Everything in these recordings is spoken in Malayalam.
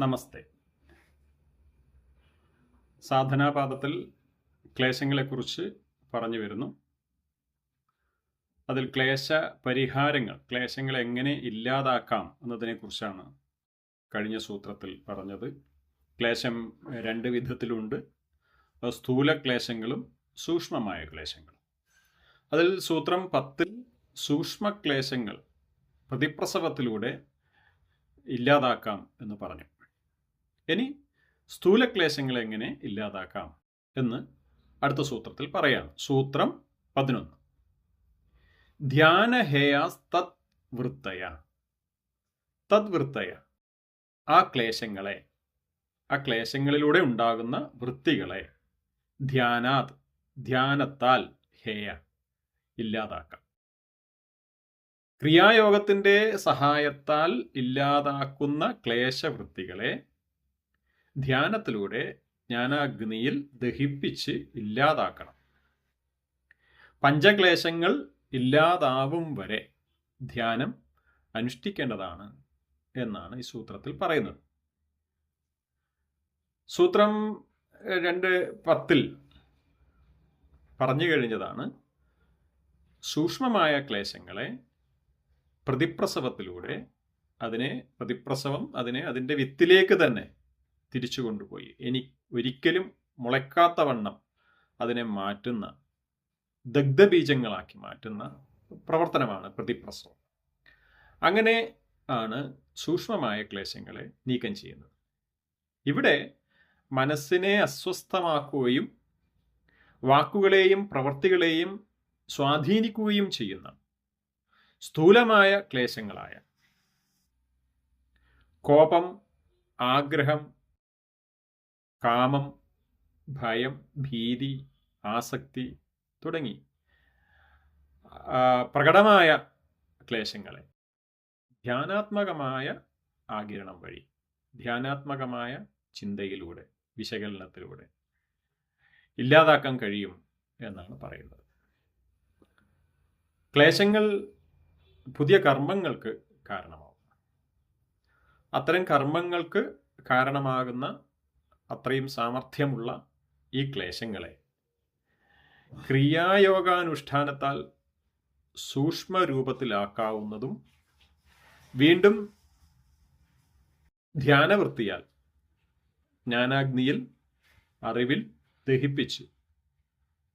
നമസ്തേ. സാധനാപാദത്തിൽ ക്ലേശങ്ങളെക്കുറിച്ച് പറഞ്ഞു വരുന്നു. അതിൽ ക്ലേശ പരിഹാരങ്ങൾ ക്ലേശങ്ങൾ എങ്ങനെ ഇല്ലാതാക്കാം എന്നതിനെക്കുറിച്ചാണ് കഴിഞ്ഞ സൂത്രത്തിൽ പറഞ്ഞത്. ക്ലേശം രണ്ട് വിധത്തിലുണ്ട്. സ്ഥൂല ക്ലേശങ്ങളും സൂക്ഷ്മമായ ക്ലേശങ്ങളും. അതിൽ സൂത്രം പത്തിൽ സൂക്ഷ്മ ക്ലേശങ്ങൾ പ്രതിപ്രസവത്തിലൂടെ ഇല്ലാതാക്കാം എന്ന് പറഞ്ഞു. ഇനി സ്ഥൂലക്ലേശങ്ങൾ എങ്ങനെ ഇല്ലാതാക്കാം എന്ന് അടുത്ത സൂത്രത്തിൽ പറയാം. സൂത്രം പതിനൊന്ന്. ധ്യാനഹേയാസ് തത് വൃത്തയ. തദ്വൃത്തയ ആ ക്ലേശങ്ങളെ ആ ക്ലേശങ്ങളിലൂടെ ഉണ്ടാകുന്ന വൃത്തികളെ ധ്യാനാത് ധ്യാനത്താൽ ഹേയ ഇല്ലാതാക്കാം. ക്രിയായോഗത്തിന്റെ സഹായത്താൽ ഇല്ലാതാക്കുന്ന ക്ലേശവൃത്തികളെ ധ്യാനത്തിലൂടെ ജ്ഞാനാഗ്നിയിൽ ദഹിപ്പിച്ച് ഇല്ലാതാക്കണം. പഞ്ചക്ലേശങ്ങൾ ഇല്ലാതാവും വരെ ധ്യാനം അനുഷ്ഠിക്കേണ്ടതാണ് എന്നാണ് ഈ സൂത്രത്തിൽ പറയുന്നത്. സൂത്രം രണ്ട് പത്തിൽ പറഞ്ഞു കഴിഞ്ഞതാണ് സൂക്ഷ്മമായ ക്ലേശങ്ങളെ പ്രതിപ്രസവത്തിലൂടെ അതിനെ പ്രതിപ്രസവം അതിനെ അതിന്റെ വിത്തിലേക്ക് തന്നെ തിരിച്ചു കൊണ്ടുപോയി. ഇനി ഒരിക്കലും മുളയ്ക്കാത്ത വണ്ണം അതിനെ മാറ്റുന്ന ദഗ്ധബീജങ്ങളാക്കി മാറ്റുന്ന പ്രവർത്തനമാണ് പ്രതിപ്രസവം. അങ്ങനെ ആണ് സൂക്ഷ്മമായ ക്ലേശങ്ങളെ നീക്കം ചെയ്യുന്നത്. ഇവിടെ മനസ്സിനെ അസ്വസ്ഥമാക്കുകയും വാക്കുകളെയും പ്രവർത്തികളെയും സ്വാധീനിക്കുകയും ചെയ്യുന്ന സ്ഥൂലമായ ക്ലേശങ്ങളായ കോപം ആഗ്രഹം കാമം ഭയം ഭീതി ആസക്തി തുടങ്ങി. പ്രകടമായ ക്ലേശങ്ങളെ. ധ്യാനാത്മകമായ ആകിരണം വഴി ധ്യാനാത്മകമായ ചിന്തയിലൂടെ വിശകലനത്തിലൂടെ ഇല്ലാതാക്കാൻ കഴിയും എന്നാണ് പറയുന്നത്. ക്ലേശങ്ങൾ പുതിയ കർമ്മങ്ങൾക്ക് കാരണമാവും അത്തരം കർമ്മങ്ങൾക്ക് കാരണമാകുന്ന അത്രയും സാമർഥ്യമുള്ള ഈ ക്ലേശങ്ങളെ. ക്രിയായോഗാനുഷ്ഠാനത്താൽ സൂക്ഷ്മ രൂപത്തിലാക്കാവുന്നതും വീണ്ടും ധ്യാനവൃത്തിയാൽ ജ്ഞാനാഗ്നിയിൽ അറിവിൽ ദഹിപ്പിച്ച്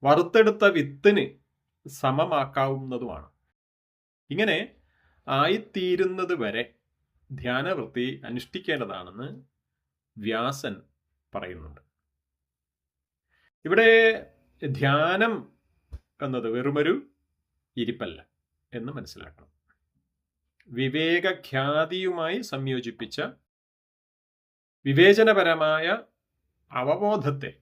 വറുത്തെടുത്ത വിത്തിന് സമമാക്കാവുന്നതുമാണ്. ഇങ്ങനെ ആയിത്തീരുന്നത് വരെ ധ്യാനവൃത്തി അനുഷ്ഠിക്കേണ്ടതാണെന്ന് വ്യാസൻ പറയുന്നുണ്ട്. ഇവിടെ ധ്യാനം എന്നത് വെറുമൊരു ഇരിപ്പല്ല എന്ന് മനസ്സിലാക്കണം. വിവേകഖ്യാതിയുമായി സംയോജിപ്പിച്ച വിവേചനപരമായ അവബോധത്തെ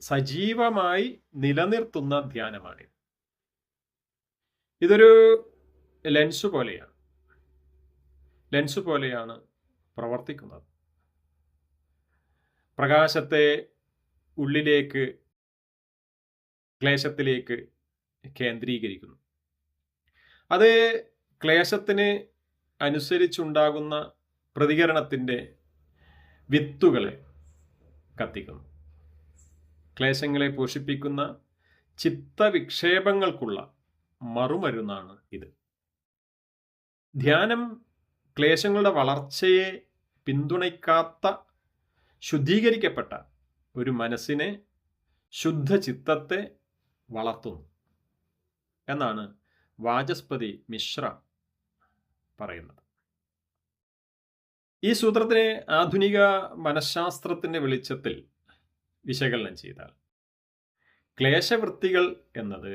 സജീവമായി നിലനിർത്തുന്ന ധ്യാനമാണിത്. ഇതൊരു ലെൻസ് പോലെയാണ്. ലെൻസ് പോലെയാണ് പ്രവർത്തിക്കുന്നത്. പ്രകാശത്തെ ഉള്ളിലേക്ക് ക്ലേശത്തിലേക്ക് കേന്ദ്രീകരിക്കുന്നു. അത് ക്ലേശത്തിന് അനുസരിച്ചുണ്ടാകുന്ന പ്രതികരണത്തിന്റെ വിത്തുകളെ കത്തിക്കുന്നു. ക്ലേശങ്ങളെ പോഷിപ്പിക്കുന്ന ചിത്തവിക്ഷേപങ്ങൾക്കുള്ള മറുമരുന്നാണ് ഇത്. ധ്യാനം ക്ലേശങ്ങളുടെ വളർച്ചയെ പിന്തുണയ്ക്കാത്ത ശുദ്ധീകരിക്കപ്പെട്ട ഒരു മനസ്സിനെ ശുദ്ധചിത്തത്തെ വളർത്തുന്നു എന്നാണ് വാചസ്പതി മിശ്ര പറയുന്നത്. ഈ സൂത്രത്തിനെ ആധുനിക മനഃശാസ്ത്രത്തിന്റെ വെളിച്ചത്തിൽ വിശകലനം ചെയ്താൽ ക്ലേശവൃത്തികൾ എന്നത്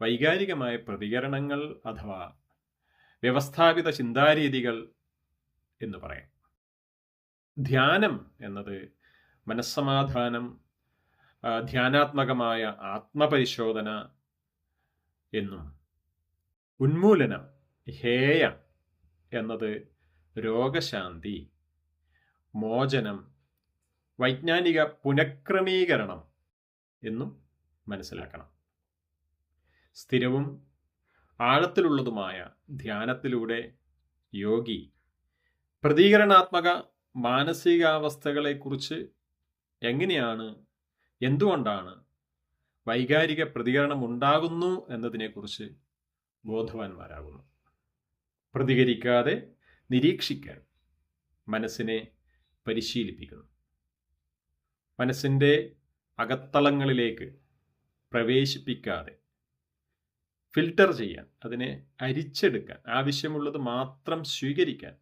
വൈകാരികമായ പ്രതികരണങ്ങൾ അഥവാ വ്യവസ്ഥാപിത ചിന്താരീതികൾ എന്ന് പറയാം. ധ്യാനം എന്നത് മനസ്സമാധാനം ധ്യാനാത്മകമായ ആത്മപരിശോധന എന്നും ഉന്മൂലനം ഹേയ എന്നത് രോഗശാന്തി മോചനം വൈജ്ഞാനിക പുനഃക്രമീകരണം എന്നും മനസ്സിലാക്കണം. സ്ഥിരവും ആഴത്തിലുള്ളതുമായ ധ്യാനത്തിലൂടെ യോഗി പ്രതികരണാത്മക മാനസികാവസ്ഥകളെക്കുറിച്ച് എങ്ങനെയാണ്? എന്തുകൊണ്ടാണ് വൈകാരിക പ്രതികരണം ഉണ്ടാകുന്നു എന്നതിനെക്കുറിച്ച് ബോധവാന്മാരാകുന്നു? പ്രതികരിക്കാതെ നിരീക്ഷിക്കാൻ മനസ്സിനെ പരിശീലിപ്പിക്കുന്നു. മനസ്സിന്റെ അകത്തളങ്ങളിലേക്ക് പ്രവേശിപ്പിക്കാതെ ഫിൽട്ടർ ചെയ്യാൻ അതിനെ അരിച്ചെടുക്കാൻ ആവശ്യമുള്ളത് മാത്രം സ്വീകരിക്കാൻ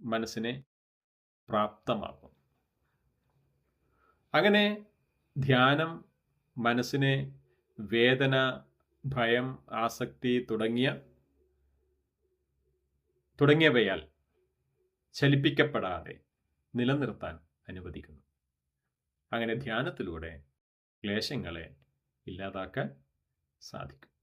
മനസ്സിനെ പ്രാപ്തമാക്കും. അങ്ങനെ ധ്യാനം മനസ്സിനെ വേദന ഭയം ആസക്തി തുടങ്ങിയ തുടങ്ങിയവയാൽ ചലിപ്പിക്കപ്പെടാതെ നിലനിർത്താൻ അനുവദിക്കുന്നു. അങ്ങനെ ധ്യാനത്തിലൂടെ ക്ലേശങ്ങളെ ഇല്ലാതാക്കാൻ സാധിക്കും.